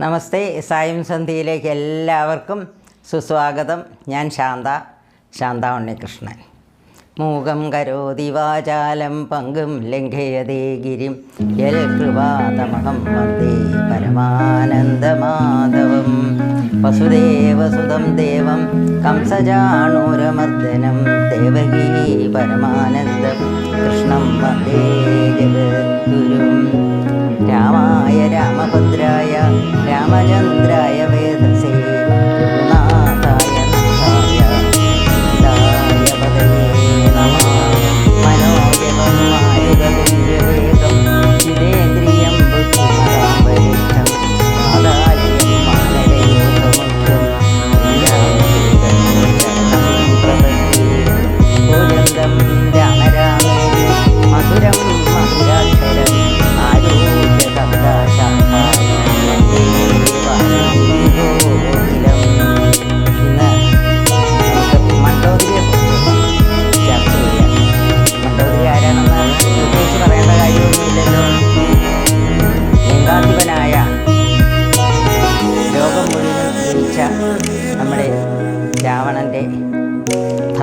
നമസ്തേ സായം സന്ധ്യയിലേക്ക് എല്ലാവർക്കും സുസ്വാഗതം. ഞാൻ ശാന്ത ശാന്ത ഉണ്ണികൃഷ്ണൻ. മൂകം കരോതി വാചാലം പങ്കും ലംഘയതേ ഗിരിം. യൽ കൃപാതമഹം വന്ദേ പരമാനന്ദമാധവം. വസുദേവസുതം ദേവം കംസജാണൂരമർദ്ദനം ദേവകീ പരമാനന്ദം കൃഷ്ണം വന്ദേ ജഗദ്ഗുരും. രാമായ രാമഭദ്രായ രാമചന്ദ്രായ വേദസേ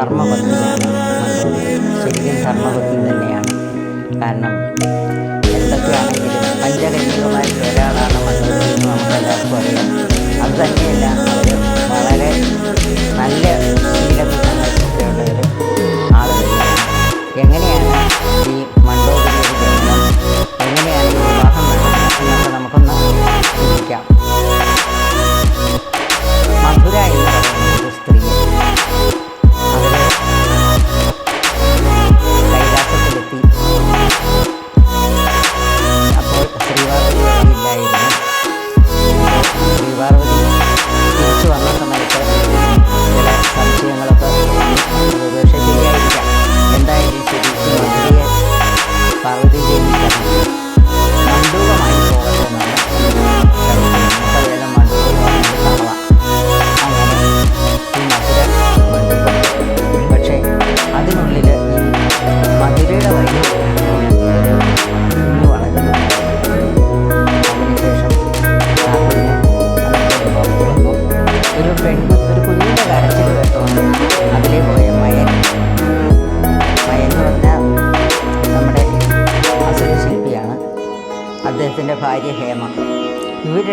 ധർമ്മപത്നിയാണ് മണ്ടോദരി ശരിക്കും ധർമ്മപത്നി തന്നെയാണ് കാരണം എന്തൊക്കെയാണെങ്കിലും പഞ്ചകന്യകമാരിൽ ഒരാളാണ് മണ്ടോദരി എന്ന് നമുക്കെല്ലാവർക്കും അറിയാം അത് തന്നെയല്ല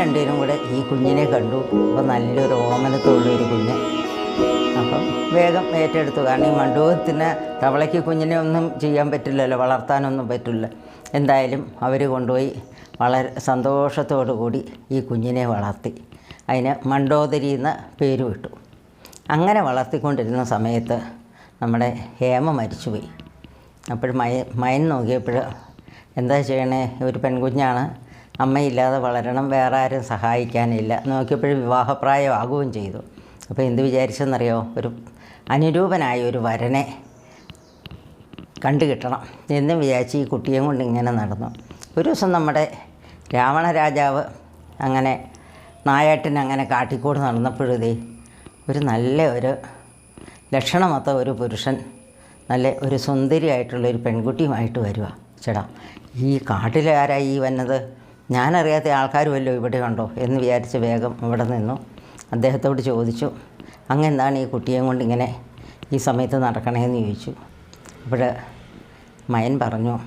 രണ്ടുപേരും കൂടെ ഈ കുഞ്ഞിനെ കണ്ടു. അപ്പോൾ നല്ലൊരു ഓമനത്തുള്ള ഒരു കുഞ്ഞ്. അപ്പം വേഗം ഏറ്റെടുത്തു. കാരണം ഈ മണ്ഡപത്തിന് തവളയ്ക്ക് കുഞ്ഞിനെ ഒന്നും ചെയ്യാൻ പറ്റില്ലല്ലോ വളർത്താനൊന്നും പറ്റില്ല. എന്തായാലും അവർ കൊണ്ടുപോയി വളരെ സന്തോഷത്തോടു കൂടി ഈ കുഞ്ഞിനെ വളർത്തി. അതിന് മണ്ടോദരി എന്ന പേര് വിട്ടു അങ്ങനെ വളർത്തിക്കൊണ്ടിരുന്ന സമയത്ത് നമ്മുടെ ഹേമ മരിച്ചുപോയി. അപ്പോൾ മയ മയൻ നോക്കിയപ്പോൾ എന്താ ചെയ്യണേ? ഒരു പെൺകുഞ്ഞാണ് അമ്മയില്ലാതെ വളരണം വേറെ ആരും സഹായിക്കാനില്ല. നോക്കിയപ്പോഴും വിവാഹപ്രായമാകുകയും ചെയ്തു. അപ്പോൾ എന്ത് വിചാരിച്ചെന്നറിയോ? ഒരു അനുരൂപനായ ഒരു വരനെ കണ്ടു കിട്ടണം എന്നും വിചാരിച്ച് ഈ കുട്ടിയെ കൊണ്ട് ഇങ്ങനെ നടന്നു. ഒരു ദിവസം നമ്മുടെ രാവണ രാജാവ് അങ്ങനെ നായാട്ടിന് അങ്ങനെ കാട്ടിക്കൂട് നടന്നപ്പോഴേ ഒരു നല്ല ഒരു ലക്ഷണമൊത്ത ഒരു പുരുഷൻ നല്ല ഒരു സുന്ദരിയായിട്ടുള്ള ഒരു പെൺകുട്ടിയുമായിട്ട് വരിക ചേടാ ഈ കാട്ടിലാരായി വന്നത്? ഞാനറിയാത്ത ആൾക്കാർ വല്ലതും ഇവിടെ ഉണ്ടോ എന്ന് വിചാരിച്ച് വേഗം ഇവിടെ നിന്നു. അദ്ദേഹത്തോട് ചോദിച്ചു അങ്ങ് എന്താണ് ഈ കുട്ടിയെയും കൊണ്ട് ഇങ്ങനെ ഈ സമയത്ത് നടക്കണേന്ന് ചോദിച്ചു. അപ്പോൾ മയൻ പറഞ്ഞു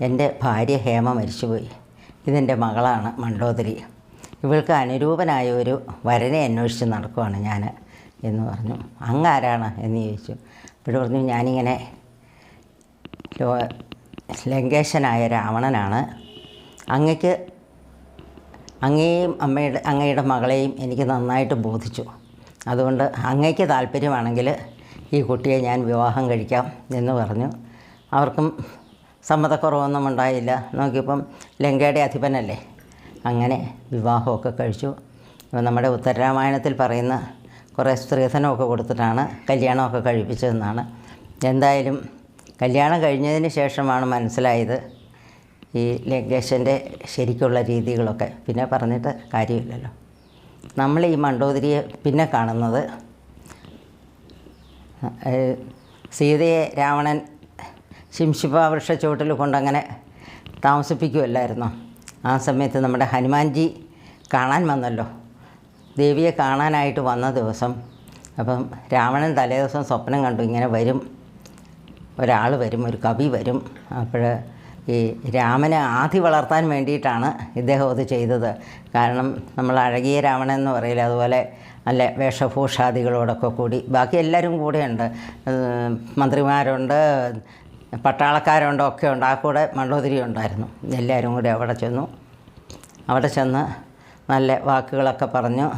എന്റെ ഭാര്യ ഹേമ മരിച്ചുപോയി. ഇതെന്റെ മകളാണ് മണ്ഡോദരി ഇവൾക്ക് അനുരൂപനായ ഒരു വരനെ അന്വേഷിച്ച് നടക്കുവാണ് ഞാൻ എന്ന് പറഞ്ഞു. അങ്ങ് ആരാണ് എന്ന് ചോദിച്ചു. അപ്പോൾ പറഞ്ഞു ഞാനിങ്ങനെ ലോ ലങ്കേശനായ രാവണനാണ്. അങ്ങക്ക് അങ്ങയെയും അമ്മയുടെ അങ്ങയുടെ മകളെയും എനിക്ക് നന്നായിട്ട് ബോധിച്ചു. അതുകൊണ്ട് അങ്ങയ്ക്ക് താല്പര്യമാണെങ്കിൽ ഈ കുട്ടിയെ ഞാൻ വിവാഹം കഴിക്കാം എന്ന് പറഞ്ഞു. അവർക്കും സമ്മതക്കുറവൊന്നും ഉണ്ടായില്ല. നോക്കിയപ്പം ലങ്കയുടെ അധിപനല്ലേ? അങ്ങനെ വിവാഹമൊക്കെ കഴിച്ചു. നമ്മുടെ ഉത്തരരാമായണത്തിൽ പറയുന്ന കുറേ സ്ത്രീധനമൊക്കെ കൊടുത്തിട്ടാണ് കല്യാണമൊക്കെ കഴിപ്പിച്ചതെന്നാണ്. എന്തായാലും കല്യാണം കഴിഞ്ഞതിന് ശേഷമാണ് മനസ്സിലായത്. ഈ ലങ്കേഷന്റെ ശരിക്കുള്ള രീതികളൊക്കെ പിന്നെ പറഞ്ഞിട്ട് കാര്യമില്ലല്ലോ. നമ്മൾ ഈ മണ്ടോദരിയെ പിന്നെ കാണുന്നത് സീതയെ രാവണൻ ശിംശിപ വൃക്ഷച്ചുവട്ടിൽ കൊണ്ടങ്ങനെ താമസിപ്പിക്കുമല്ലായിരുന്നോ ആ സമയത്ത് നമ്മുടെ ഹനുമാൻജി കാണാൻ വന്നല്ലോ. ദേവിയെ കാണാനായിട്ട് വന്ന ദിവസം അപ്പം രാവണൻ തലേദിവസം സ്വപ്നം കണ്ടു ഇങ്ങനെ വരും ഒരാൾ വരും ഒരു കവി വരും അപ്പോൾ ഈ രാമനെ ആധി വളർത്താൻ വേണ്ടിയിട്ടാണ് ഇദ്ദേഹം അത് ചെയ്തത്. കാരണം നമ്മൾ അഴകിയ രാവണൻ എന്ന് പറയില്ല അതുപോലെ നല്ല വേഷഭൂഷാദികളോടൊക്കെ കൂടി. ബാക്കി എല്ലാവരും കൂടെയുണ്ട്. മന്ത്രിമാരുണ്ട് പട്ടാളക്കാരുണ്ട് ഒക്കെ ഉണ്ട്. ആ കൂടെ മണ്ടോതിരി ഉണ്ടായിരുന്നു. എല്ലാവരും കൂടി അവിടെ ചെന്നു. അവിടെ ചെന്ന് നല്ല വാക്കുകളൊക്കെ പറഞ്ഞു.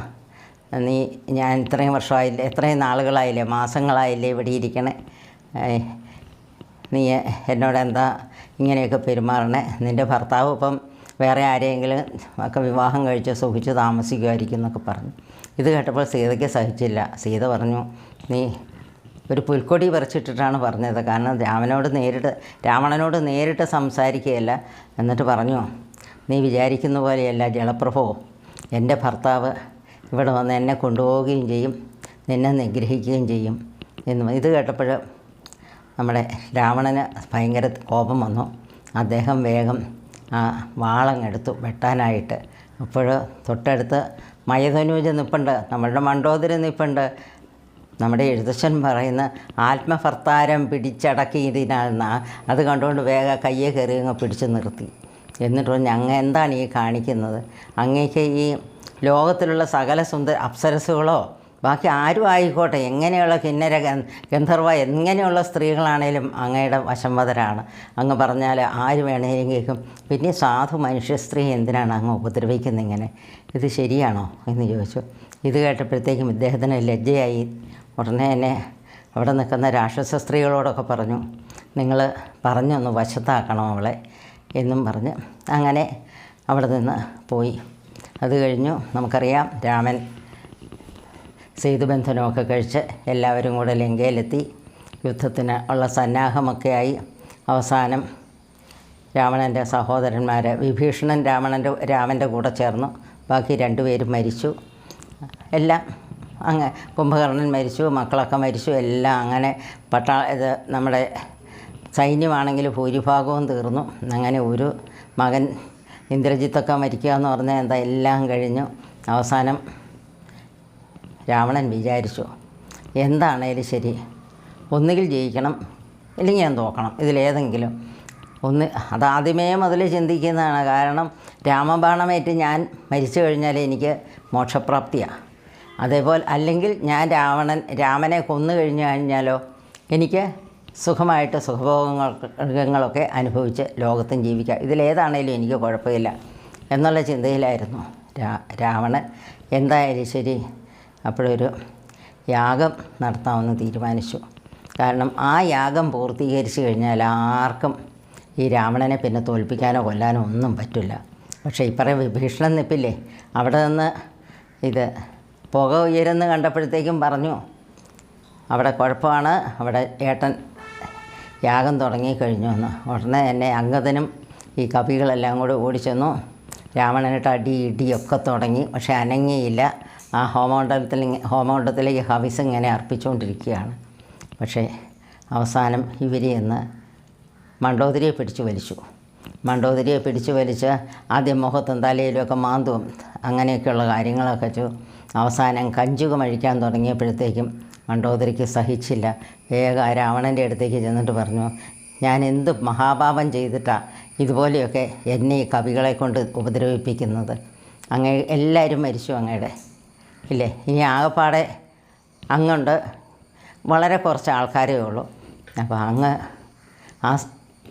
നീ ഞാൻ ഇത്രയും വർഷമായില്ലേ എത്രയും നാളുകളായില്ലേ മാസങ്ങളായില്ലേ ഇവിടെ ഇരിക്കണേ? നീ എന്നോട് എന്താ ഇങ്ങനെയൊക്കെ പെരുമാറണേ? നിന്റെ ഭർത്താവ് ഇപ്പം വേറെ ആരെയെങ്കിലും ഒക്കെ വിവാഹം കഴിച്ച് സുഖിച്ച് താമസിക്കുമായിരിക്കും എന്നൊക്കെ പറഞ്ഞു. ഇത് കേട്ടപ്പോൾ സീതയ്ക്ക് സഹിച്ചില്ല. സീത പറഞ്ഞു നീ ഒരു പുൽക്കൊടി പറിച്ചിട്ടിട്ടാണ് പറഞ്ഞത്. കാരണം രാമനോട് നേരിട്ട് രാവണനോട് നേരിട്ട് സംസാരിക്കുകയല്ല. എന്നിട്ട് പറഞ്ഞു നീ വിചാരിക്കുന്ന പോലെയല്ല ജലപ്രഭോ. എന്റെ ഭർത്താവ് ഇവിടെ വന്ന് എന്നെ കൊണ്ടുപോവുകയും ചെയ്യും. നിന്നെ നിഗ്രഹിക്കുകയും ചെയ്യും. എന്ന് ഇത് കേട്ടപ്പോൾ നമ്മുടെ രാവണന് ഭയങ്കര കോപം വന്നു. അദ്ദേഹം വേഗം ആ വാളങ്ങെടുത്തു വെട്ടാനായിട്ട്. അപ്പോൾ തൊട്ടടുത്ത് മയധനൂജ നിൽപ്പുണ്ട് നമ്മളുടെ മണ്ടോദരി നിൽപ്പുണ്ട് നമ്മുടെ എഴുത്തച്ഛൻ പറയുന്ന ആത്മഭർത്താരം പിടിച്ചടക്കിയതിനാൽ നാ- അത് കണ്ടുകൊണ്ട് വേഗം കയ്യെ കയറി അങ്ങ് പിടിച്ച് നിർത്തി. എന്നിട്ട് പറഞ്ഞു അങ്ങ് എന്താണ് ഈ കാണിക്കുന്നത്? അങ്ങേക്ക് ഈ ലോകത്തിലുള്ള സകല സുന്ദര അപ്സരസുകളോ ബാക്കി ആരും ആയിക്കോട്ടെ എങ്ങനെയുള്ള കിന്നര ഗന്ധർവ എങ്ങനെയുള്ള സ്ത്രീകളാണേലും അങ്ങയുടെ വശംവതരാണ്. അങ്ങ് പറഞ്ഞാൽ ആര് വേണേലും കേൾക്കും പിന്നെ സാധു മനുഷ്യ സ്ത്രീ എന്തിനാണ് അങ്ങ് ഉപദ്രവിക്കുന്നത് ഇങ്ങനെ? ഇത് ശരിയാണോ എന്ന് ചോദിച്ചു. ഇത് കേട്ടപ്പോഴത്തേക്കും ഇദ്ദേഹത്തിന് ലജ്ജയായി. ഉടനെ തന്നെ അവിടെ നിൽക്കുന്ന രാക്ഷസ സ്ത്രീകളോടൊക്കെ പറഞ്ഞു നിങ്ങൾ പറഞ്ഞൊന്ന് വശത്താക്കണം അവളെ എന്നും പറഞ്ഞ് അങ്ങനെ അവിടെ നിന്ന് പോയി. അത് കഴിഞ്ഞു. നമുക്കറിയാം രാമൻ സേതുബന്ധനമൊക്കെ കഴിച്ച് എല്ലാവരും കൂടെ ലങ്കയിലെത്തി. യുദ്ധത്തിന് ഉള്ള സന്നാഹമൊക്കെയായി അവസാനം രാവണന്റെ സഹോദരന്മാർ വിഭീഷണൻ രാവണന്റെ രാമന്റെ കൂടെ ചേർന്നു. ബാക്കി രണ്ടുപേരും മരിച്ചു. എല്ലാം അങ്ങ് കുംഭകർണൻ മരിച്ചു മക്കളൊക്കെ മരിച്ചു. എല്ലാം അങ്ങനെ പട്ടാ ഇത് നമ്മുടെ സൈന്യമാണെങ്കിൽ ഭൂരിഭാഗവും തീർന്നു. അങ്ങനെ ഒരു മകൻ ഇന്ദ്രജിത്തൊക്കെ മരിക്കുക എന്ന് പറഞ്ഞാൽ എന്താ എല്ലാം കഴിഞ്ഞു. അവസാനം രാവണൻ വിചാരിച്ചു എന്താണേലും ശരി. ഒന്നുകിൽ ജയിക്കണം ഇല്ലെങ്കിൽ ഞാൻ തോക്കണം. ഇതിലേതെങ്കിലും ഒന്ന് അതാദ്യമേ മുതൽ ചിന്തിക്കുന്നതാണ്. കാരണം രാമബാണമേറ്റ് ഞാൻ മരിച്ചു കഴിഞ്ഞാൽ എനിക്ക് മോക്ഷപ്രാപ്തിയാണ് അതേപോലെ അല്ലെങ്കിൽ ഞാൻ രാവണൻ രാമനെ കൊന്നു കഴിഞ്ഞു കഴിഞ്ഞാലോ എനിക്ക് സുഖമായിട്ട് സുഖഭോഗങ്ങൾ മൃഗങ്ങളൊക്കെ അനുഭവിച്ച് ലോകത്തും ജീവിക്കാം. ഇതിലേതാണേലും എനിക്ക് കുഴപ്പമില്ല എന്നുള്ള ചിന്തയിലായിരുന്നു രാ രാവണൻ. എന്തായാലും ശരി. അപ്പോഴൊരു യാഗം നടത്താമെന്ന് തീരുമാനിച്ചു. കാരണം ആ യാഗം പൂർത്തീകരിച്ചു കഴിഞ്ഞാൽ ആർക്കും ഈ രാവണനെ പിന്നെ തോൽപ്പിക്കാനോ കൊല്ലാനോ ഒന്നും പറ്റില്ല. പക്ഷേ ഇപ്പറേ വിഭീഷണൻ നിപ്പില്ലേ അവിടെ നിന്ന് ഇത് പുക ഉയരുന്ന് കണ്ടപ്പോഴത്തേക്കും പറഞ്ഞു അവിടെ കുഴപ്പമാണ് അവിടെ ഏട്ടൻ യാഗം തുടങ്ങിക്കഴിഞ്ഞു എന്ന്. ഉടനെ തന്നെ അംഗതനും ഈ കവികളെല്ലാം കൂടെ ഓടിച്ചെന്നു. രാവണനിട്ട് അടി ഇടിയൊക്കെ തുടങ്ങി. പക്ഷേ അനങ്ങിയില്ല. ആ ഹോമമണ്ഡലത്തിൽ ഇങ്ങ- ഹോമകുണ്ഡത്തിലേക്ക് ഹവിസ് ഇങ്ങനെ അർപ്പിച്ചുകൊണ്ടിരിക്കുകയാണ്. പക്ഷേ അവസാനം ഇവർ എന്ന് മണ്ടോദരിയെ പിടിച്ചു വലിച്ചു. മണ്ടോദരിയെ പിടിച്ചു വലിച്ച് ആദ്യം മുഖത്തും തലയിലുമൊക്കെ മാന്തും അങ്ങനെയൊക്കെയുള്ള കാര്യങ്ങളൊക്കെ വെച്ചു. അവസാനം കഞ്ചുകം അഴിക്കാൻ തുടങ്ങിയപ്പോഴത്തേക്കും മണ്ടോദരിക്ക് സഹിച്ചില്ല. ആ രാവണന്റെ അടുത്തേക്ക് ചെന്നിട്ട് പറഞ്ഞു ഞാൻ എന്ത് മഹാപാപം ചെയ്തിട്ടാണ് ഇതുപോലെയൊക്കെ എന്നെ ഈ കവികളെ കൊണ്ട് ഉപദ്രവിപ്പിക്കുന്നത്? അങ്ങ് എല്ലാവരും മരിച്ചു അങ്ങയുടെ ഇല്ലേ? ഇനി ആകെപ്പാടെ അങ്ങുണ്ട്. വളരെ കുറച്ച് ആൾക്കാരേ ഉള്ളൂ. അപ്പോൾ അങ്ങ് ആ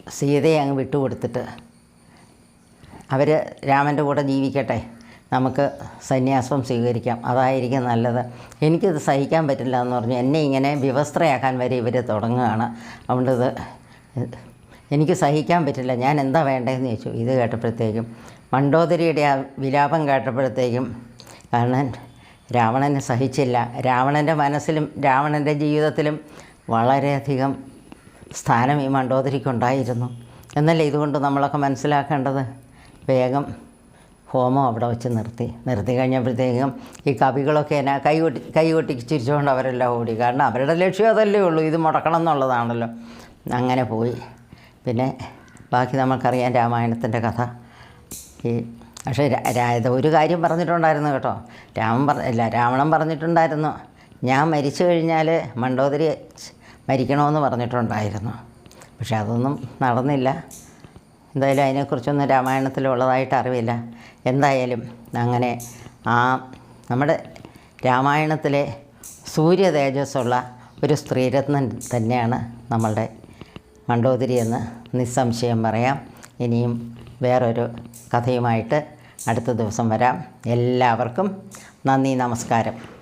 സീതയെ അങ്ങ് വിട്ടുകൊടുത്തിട്ട് അവർ രാമന്റെ കൂടെ ജീവിക്കട്ടെ. നമുക്ക് സന്യാസം സ്വീകരിക്കാം. അതായിരിക്കും നല്ലത്. എനിക്കിത് സഹിക്കാൻ പറ്റില്ല എന്ന് പറഞ്ഞു. എന്നെ ഇങ്ങനെ വിവസ്ത്രയാക്കാൻ വരെ ഇവർ തുടങ്ങുകയാണ്. അതുകൊണ്ട് ഇത് എനിക്ക് സഹിക്കാൻ പറ്റില്ല. ഞാൻ എന്താ വേണ്ടതെന്ന് ചോദിച്ചു. ഇത് കേട്ടപ്പോഴത്തേക്കും മണ്ടോദരിയുടെ ആ വിലാപം കേട്ടപ്പോഴത്തേക്കും കാരണം രാവണനെ സഹിച്ചില്ല. രാവണന്റെ മനസ്സിലും രാവണന്റെ ജീവിതത്തിലും വളരെയധികം സ്ഥാനം ഈ മണ്ടോദരിക്കുണ്ടായിരുന്നു. എന്നല്ലേ ഇതുകൊണ്ട് നമ്മളൊക്കെ മനസ്സിലാക്കേണ്ടത്? വേഗം ഹോമം അവിടെ വെച്ച് നിർത്തി. നിർത്തി കഴിഞ്ഞപ്പോഴത്തേക്കും ഈ കവികളൊക്കെ എന്നാ കൈ കൊട്ടി കൈ കൊട്ടി ചിരിച്ചുകൊണ്ട് അവരെല്ലാം ഓടി. കാരണം അവരുടെ ലക്ഷ്യം അതല്ലേ ഉള്ളൂ. ഇത് മുടക്കണം എന്നുള്ളതാണല്ലോ. അങ്ങനെ പോയി. പിന്നെ ബാക്കി നമുക്കറിയാം രാമായണത്തിന്റെ കഥ. ഈ പക്ഷേ ഒരു കാര്യം പറഞ്ഞിട്ടുണ്ടായിരുന്നു കേട്ടോ. രാമൻ പറ അല്ല രാവണൻ പറഞ്ഞിട്ടുണ്ടായിരുന്നു. ഞാൻ മരിച്ചു കഴിഞ്ഞാൽ മണ്ടോദരി മരിക്കണമെന്ന് പറഞ്ഞിട്ടുണ്ടായിരുന്നു. പക്ഷെ അതൊന്നും നടന്നില്ല. എന്തായാലും അതിനെക്കുറിച്ചൊന്നും രാമായണത്തിലുള്ളതായിട്ട് അറിവില്ല. എന്തായാലും അങ്ങനെ ആ നമ്മുടെ രാമായണത്തിലെ സൂര്യ തേജസ്സുള്ള ഒരു സ്ത്രീരത്നം തന്നെയാണ് നമ്മളുടെ മണ്ടോദരി എന്ന് നിസ്സംശയം പറയാം. ഇനിയും വേറൊരു കഥയുമായിട്ട് അടുത്ത ദിവസം വരാം. എല്ലാവർക്കും നന്ദി നമസ്കാരം.